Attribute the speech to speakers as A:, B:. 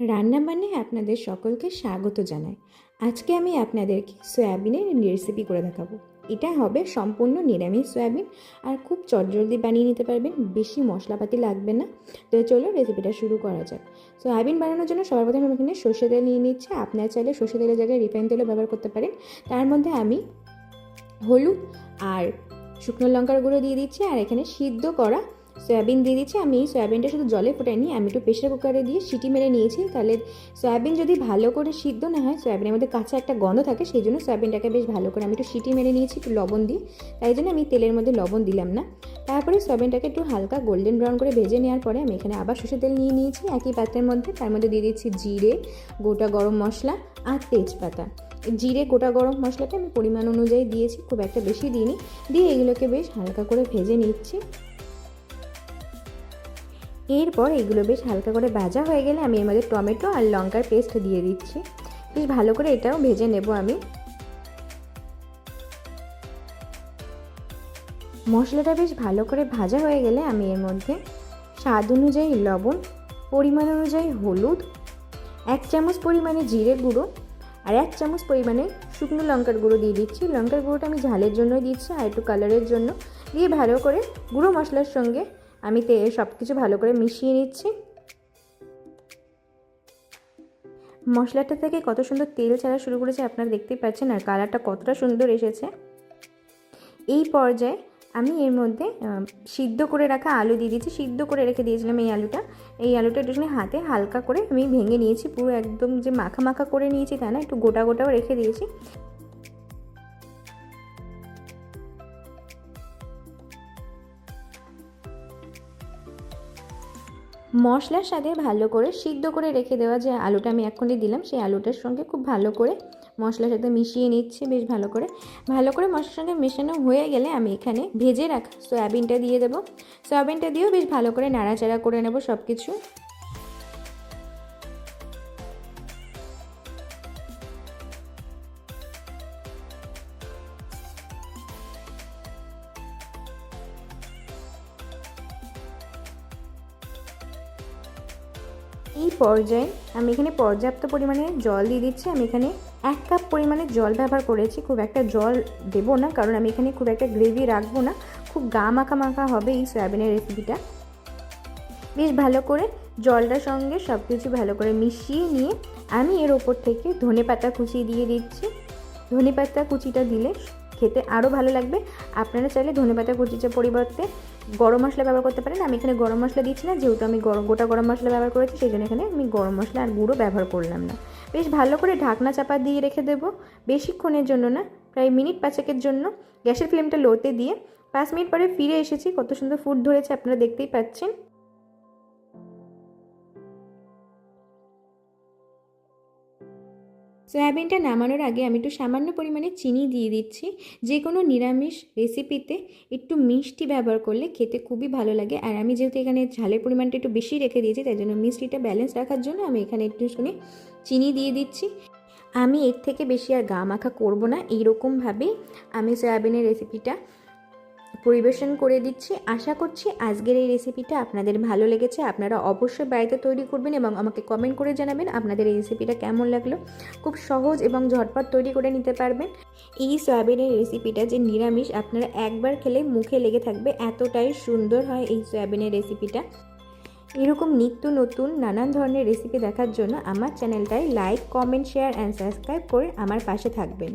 A: রান্নাবান্নায় আপনাদের সকলকে স্বাগত জানাই। আজকে আমি আপনাদেরকে সয়াবিনের রেসিপি করে দেখাবো। এটা হবে সম্পূর্ণ নিরামিষ সয়াবিন আর খুব চটজলদি বানিয়ে নিতে পারবেন, বেশি মশলাপাতি লাগবে না। তো চলো রেসিপিটা শুরু করা যাক। সয়াবিন বানানোর জন্য সবার প্রথমে আমি এখানে সর্ষে তেল নিয়ে নিচ্ছি। আপনার চাইলে সর্ষে তেলের জায়গায় রিফাইন তেলও ব্যবহার করতে পারেন। তার মধ্যে আমি হলুদ আর শুকনো লঙ্কার গুঁড়ো দিয়ে দিচ্ছি। আর এখানে সিদ্ধ করা সয়াবিন দিয়ে দিচ্ছি। আমি সয়াবিনটা শুধু জলে ফোটাইনি, আমি একটু প্রেশার কুকারে দিয়ে সিটি মেরে নিয়েছি। তাহলে সয়াবিন যদি ভালো করে সিদ্ধ না হয়, সয়াবিনের মধ্যে কাঁচা একটা গন্ধ থাকে, সেই জন্য সয়াবিনটাকে বেশ ভালো করে আমি একটু সিটি মেরে নিয়েছি, একটু লবণ দিয়ে। তাই জন্য আমি তেলের মধ্যে লবণ দিলাম না। তারপরে সয়াবিনটাকে একটু হালকা গোল্ডেন ব্রাউন করে ভেজে নেওয়ার পরে আমি এখানে আবার সর্ষে তেল নিয়ে নিয়েছি। একই পাত্রের মধ্যে, তার মধ্যে দিয়ে দিচ্ছি জিরে, গোটা গরম মশলা আর তেজপাতা। জিরে, গোটা গরম মশলাটা আমি পরিমাণ অনুযায়ী দিয়েছি, খুব একটা বেশি দিইনি। দিয়ে এগুলোকে বেশ হালকা করে ভেজে নিচ্ছি। এরপর এগুলো বেশ হালকা করে ভাজা হয়ে গেলে আমি এর মধ্যে টমেটো আর লঙ্কার পেস্ট দিয়ে দিচ্ছি। বেশ ভালো করে এটাও ভেজে নেব আমি। মশলাটা বেশ ভালো করে ভাজা হয়ে গেলে আমি এর মধ্যে স্বাদ অনুযায়ী লবণ, পরিমাণ অনুযায়ী হলুদ, এক চামচ পরিমাণে জিরে গুঁড়ো আর এক চামচ পরিমাণে শুকনো লঙ্কার গুঁড়ো দিয়ে দিচ্ছি। লঙ্কার গুঁড়োটা আমি ঝালের জন্যই দিচ্ছি আর একটু কালারের জন্য। দিয়ে ভালো করে গুঁড়ো মশলার সঙ্গে আমি তে সব কিছু ভালো করে মিশিয়ে নিচ্ছি। মশলাটা থেকে কত সুন্দর তেল ছাড়া শুরু করেছে আপনারা দেখতেই পাচ্ছেন, আর কালারটা কতটা সুন্দর এসেছে। এই পর্যায়ে আমি এর মধ্যে সিদ্ধ করে রাখা আলু দিয়ে দিয়েছি, সিদ্ধ করে রেখে দিয়েছিলাম এই আলুটা। এই আলুটা একটুখানি হাতে হালকা করে আমি ভেঙে নিয়েছি, পুরো একদম যে মাখা মাখা করে নিয়েছি তা না, একটু গোটা গোটাও রেখে দিয়েছি। মশলার সাথে ভালো করে সিদ্ধ করে রেখে দেওয়া যে আলুটা আমি এক্ষুনি দিলাম, সেই আলুটার সঙ্গে খুব ভালো করে মশলার সাথে মিশিয়ে নিচ্ছি, বেশ ভালো করে। ভালো করে মশলার সঙ্গে মেশানো হয়ে গেলে আমি এখানে ভেজে রাখা সয়াবিনটা দিয়ে দেবো। সয়াবিনটা দিয়েও বেশ ভালো করে নাড়াচাড়া করে নেব সব কিছু এই পর্যায়ে আমি এখানে পর্যাপ্ত পরিমাণে জল দিয়ে দিচ্ছি। আমি এখানে এক কাপ পরিমাণে জল ব্যবহার করেছি। খুব একটা জল দেবো না, কারণ আমি এখানে খুব একটা গ্রেভি রাখব না। খুব গা মাখা মাখা হবে এই সয়াবিনের রেসিপিটা। বেশ ভালো করে জলটার সঙ্গে সব কিছু ভালো করে মিশিয়ে নিয়ে আমি এর ওপর থেকে ধনে পাতা কুচি দিয়ে দিচ্ছি। ধনে পাতা কুচিটা দিলে খেতে আরও ভালো লাগবে। আপনারা চাইলে ধনে পাতা কুচিটার পরিবর্তে গরম মশলা ব্যবহার করতে পারেন। আমি এখানে গরম মশলা দিচ্ছি না, যেহেতু আমি গরম, গোটা গরম মশলা ব্যবহার করেছি, সেই জন্য এখানে আমি গরম মশলা আর গুঁড়ো ব্যবহার করলাম না। বেশ ভালো করে ঢাকনা চাপা দিয়ে রেখে দেবো, বেশিক্ষণের জন্য না, প্রায় মিনিট পাঁচেকের জন্য। গ্যাসের ফ্লেমটা লোতে দিয়ে পাঁচ মিনিট পরে ফিরে এসেছি। কত সুন্দর ফুড ধরেছে, আপনারা দেখতেই পাচ্ছেন। সয়াবিনটা নামানোর আগে আমি একটু সামান্য পরিমাণে চিনি দিয়ে দিচ্ছি। যে কোনো নিরামিষ রেসিপিতে একটু মিষ্টি ব্যবহার করলে খেতে খুবই ভালো লাগে। আর আমি যেহেতু এখানে ঝালের পরিমাণটা একটু বেশি রেখে দিয়েছি, তাই জন্য মিষ্টিটা ব্যালেন্স রাখার জন্য আমি এখানে একটু শুনে চিনি দিয়ে দিচ্ছি। আমি এর থেকে বেশি আর গা মাখা করব না। এইরকমভাবেই আমি সয়াবিনের রেসিপিটা পরিবেশন করে দিচ্ছি। আশা করছি আজকের এই রেসিপিটা আপনাদের ভালো লেগেছে। আপনারা অবশ্যই বাড়িতে তৈরি করবেন এবং আমাকে কমেন্ট করে জানাবেন আপনাদের এই রেসিপিটা কেমন লাগল। খুব সহজ এবং ঝটপট তৈরি করে নিতে পারবেন। এই সয়াবিনের রেসিপিটা যে নিরামিষ, আপনারা একবার খেলে মুখে লেগে থাকবে, এতটাই সুন্দর হয় এই সয়াবিনের রেসিপিটা এরকম নিত্য নতুন, নানান ধরনের রেসিপি দেখার জন্য আমার চ্যানেলটায় like comment share and subscribe করে আমার পাশে থাকবেন।